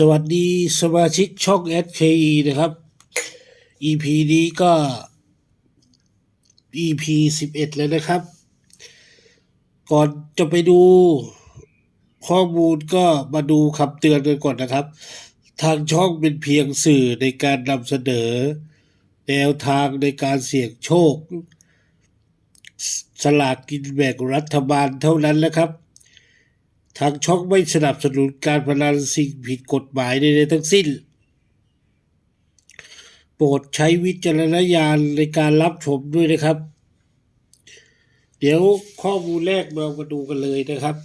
สวัสดีสมาชิกช่อง SKE นะครับ EP นี้ก็ EP 11แล้วนะครับ ก่อนจะไปดูข้อมูลก็มาดูคำเตือนกันก่อนนะครับ ทางช่องเป็นเพียงสื่อในการนำเสนอ แนวทางในการเสี่ยงโชค สลากกินแบ่งรัฐบาลเท่านั้นนะครับ ทางช่องไม่สนับสนุนการพนันสิ่งผิดกฎหมายใดๆทั้งสิ้น โปรดใช้วิจารณญาณในการรับชมด้วยนะครับ เดี๋ยวข้อมูลแรกเรามาดูกันเลยนะครับ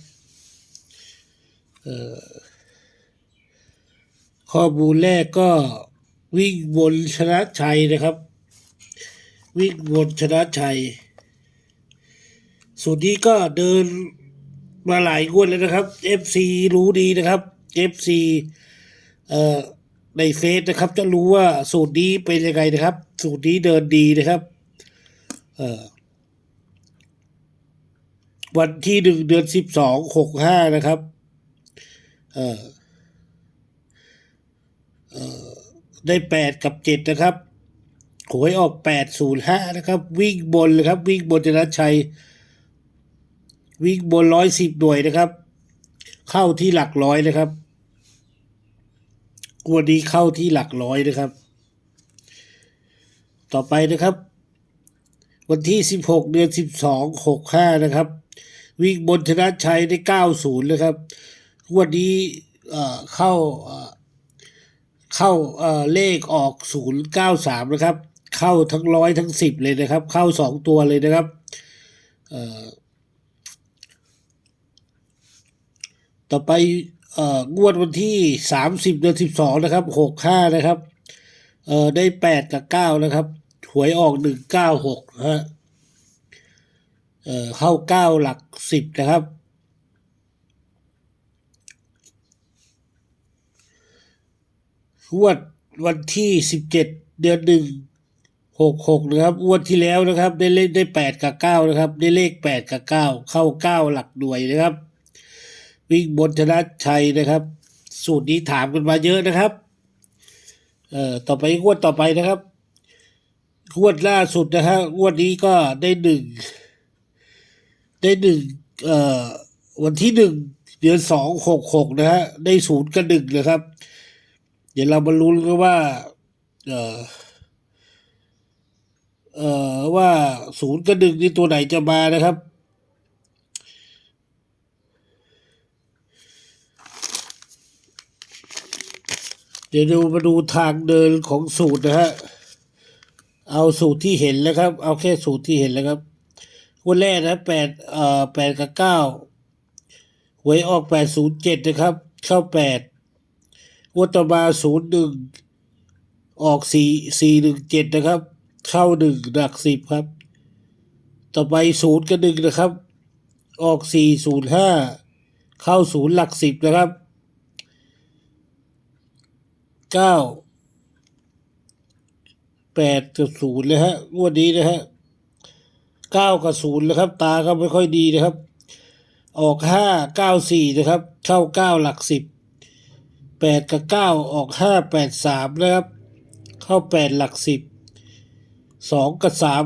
ข้อมูลแรกก็วิ่งบนชนะชัยนะครับ วิ่งบนชนะชัยสูตรนี้ก็เดิน มาหลายงวดแล้วนะครับ FC รู้ดีนะครับ FC เอ่อในเฟซนะครับ จะรู้ว่าสูตรนี้เป็นยังไงนะครับ สูตรนี้เดินดีนะครับ เอ่อวันที่หนึ่งเดือนสิบสองหกห้านะครับ เอ่อเอ่อได้แปดกับเจ็ดนะครับหวยออกแปดศูนย์ห้านะครับ วิ่งบนเลยครับ วิ่งบนชนะชัย วิ่งบนร้อยสิบหน่วยนะครับ เข้าที่หลักร้อยนะครับกวันนี้เข้าที่หลักร้อยนะครับ ต่อไปนะครับ วันที่สิบหกเดือนสิบสองหกห้านะครับ วิ่งบนชนะชัยได้เก้าศูนย์นะครับวันนี้เข้าเข้าเอ่อเลขออกศูนย์เก้าสามนะครับ เข้าทั้งร้อยทั้งสิบเลยนะครับ เข้าสองตัวเลยนะครับ เอ่อ ต่อไปเอ่องวดวันที่สามสิบเดือนสิบสองนะครับหกห้านะครับเอ่อได้แปดกับเก้านะครับหวยออกหนึ่งเก้าหกนะฮะเอ่อเข้าเก้าหลักสิบนะครับงวดวันที่สิบเจ็ดเดือนหนึ่งหกหกนะครับงวดที่แล้วนะครับ ได้เลขได้แปดกับเก้านะครับ ได้เลขแปดกับเก้าเข้าเก้าหลักหน่วยนะครับ วิ่งบนชนะชัยนะครับ สูตรนี้ถามกันมาเยอะนะครับ เอ่อต่อไปงวดต่อไปนะครับงวดล่าสุดนะฮะงวดนี้ก็ได้หนึ่งได้หนึ่งเอ่อวันที่หนึ่งเดือนสองหกหกนะฮะได้ศูนย์กับหนึ่งนะครับ เดี๋ยวเรามาลุ้นกันว่า เอ่อเอ่อว่าศูนย์กับหนึ่งนี่ตัวไหนจะมานะครับ เดี๋ยวดูมาดูทางเดินของสูตรนะฮะ เอาสูตรที่เห็นแล้วครับ เอาแค่สูตรที่เห็นแล้วครับวันแรกนะแปดเอ่อแปดกับเก้าหวยออกแปดศูนย์เจ็ดนะครับ เข้าแปดวันต่อมาศูนย์หนึ่งออกสี่สี่หนึ่งเจ็ดนะครับ เข้าหนึ่งหลักสิบครับ ต่อไปศูนย์กับหนึ่งนะครับ ออกสี่ศูนย์ห้าเข้าศูนย์หลักสิบนะครับ เก้าแปดกับศูนย์เลยฮะงวดนี้นะฮะเก้ากับศูนย์นะครับ ตาก็ไม่ค่อยดีนะครับ ออกห้าเก้าสี่นะครับ เข้าเก้าหลักสิบแปดกับเก้าออกห้าแปดสามนะครับ เข้าแปดหลักสิบสองกับสาม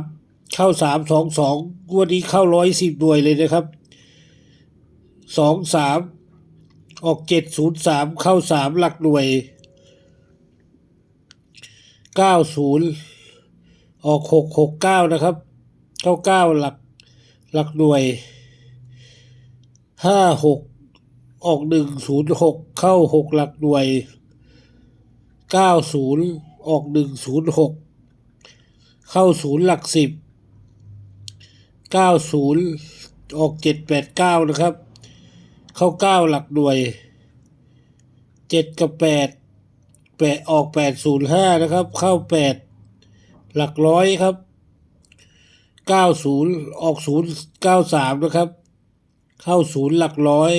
เข้าสามสองสองงวดนี้เข้าร้อยสิบหน่วยเลยนะครับสองสามออกเจ็ดศูนย์สามเข้าสามหลักหน่วย เก้าศูนย์ออกหกหกเก้านะครับเข้าเก้าหลักหลักหน่วยห้าหกออกหนึ่งศูนย์หกเข้าหกหลักหน่วยเก้าศูนย์ออกหนึ่งศูนย์หกเข้าศูนย์หลักสิบเก้าศูนย์ออกเจ็ดแปดเก้านะครับ เข้าเก้าหลักหน่วยเจ็ดกับแปด แปดออกแปดศูนย์ห้านะครับ เข้าแปดหลักร้อยครับเก้าศูนย์ออกศูนย์เก้าสามนะครับ เข้าศูนย์หลักร้อย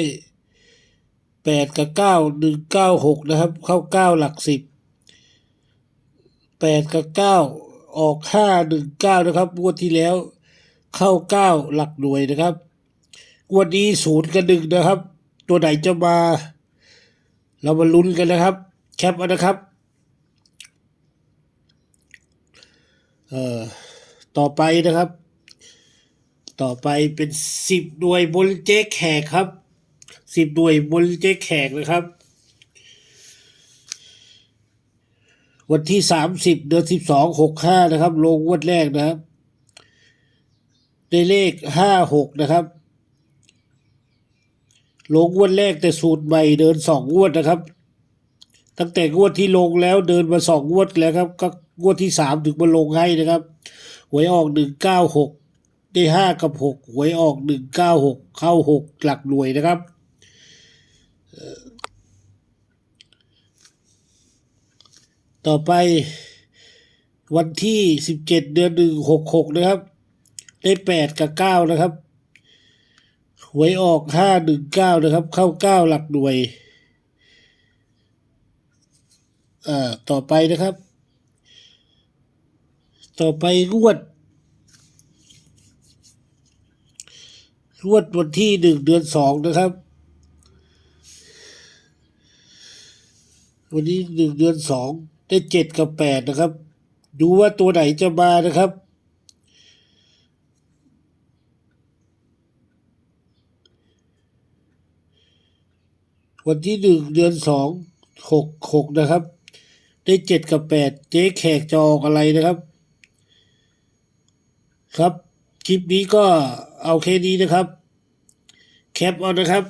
แปดกับเก้าหนึ่งเก้าหกนะครับ เข้าเก้าหลักสิบแปดกับเก้าออกห้าหนึ่งเก้านะครับงวดที่แล้วเข้าเก้าหลักหน่วยนะครับงวดนี้ศูนย์กับหนึ่งนะครับ ตัวไหนจะมา เรามาลุ้นกันนะครับ แคปเอานะครับ เอ่อ ต่อไปนะครับ ต่อไปเป็นสิบหน่วยบนเจ๊แขกครับสิบหน่วยบนเจ๊แขกนะครับ วันที่สามสิบเดือนสิบสองหกห้านะครับ ลงงวดแรกนะครับได้เลขห้าหกนะครับลงงวดแรกแต่สูตรใหม่เดินสองงวดนะครับ ตั้งแต่งวดที่ลงแล้วเดินมาสองงวดแล้วครับก็งวดที่สามถึงมาลงให้นะครับ หวยออกหนึ่งเก้าหกได้ห้ากับหกหวยออกหนึ่งเก้าหกเข้าหกหลักหน่วยนะครับต่อไปวันที่สิบเจ็ดเดือนหนึ่งหกหกนะครับ ได้แปดกับเก้านะครับ หวยออกห้าหนึ่งเก้านะครับ เข้าเก้าหลักหน่วย อ่าต่อไปนะครับ ต่อไปงวดงวดวันที่หนึ่งเดือนสองนะครับ วันนี้หนึ่งเดือนสองได้เจ็ดกับแปดนะครับ ดูว่าตัวไหนจะมานะครับวันที่หนึ่งเดือนสองหกหกนะครับ ได้เจ็ดกับแปดเจ๊แขกจะออกอะไรนะครับ ครับ คลิปนี้ก็เอาแค่นี้นะครับ แคปเอานะครับ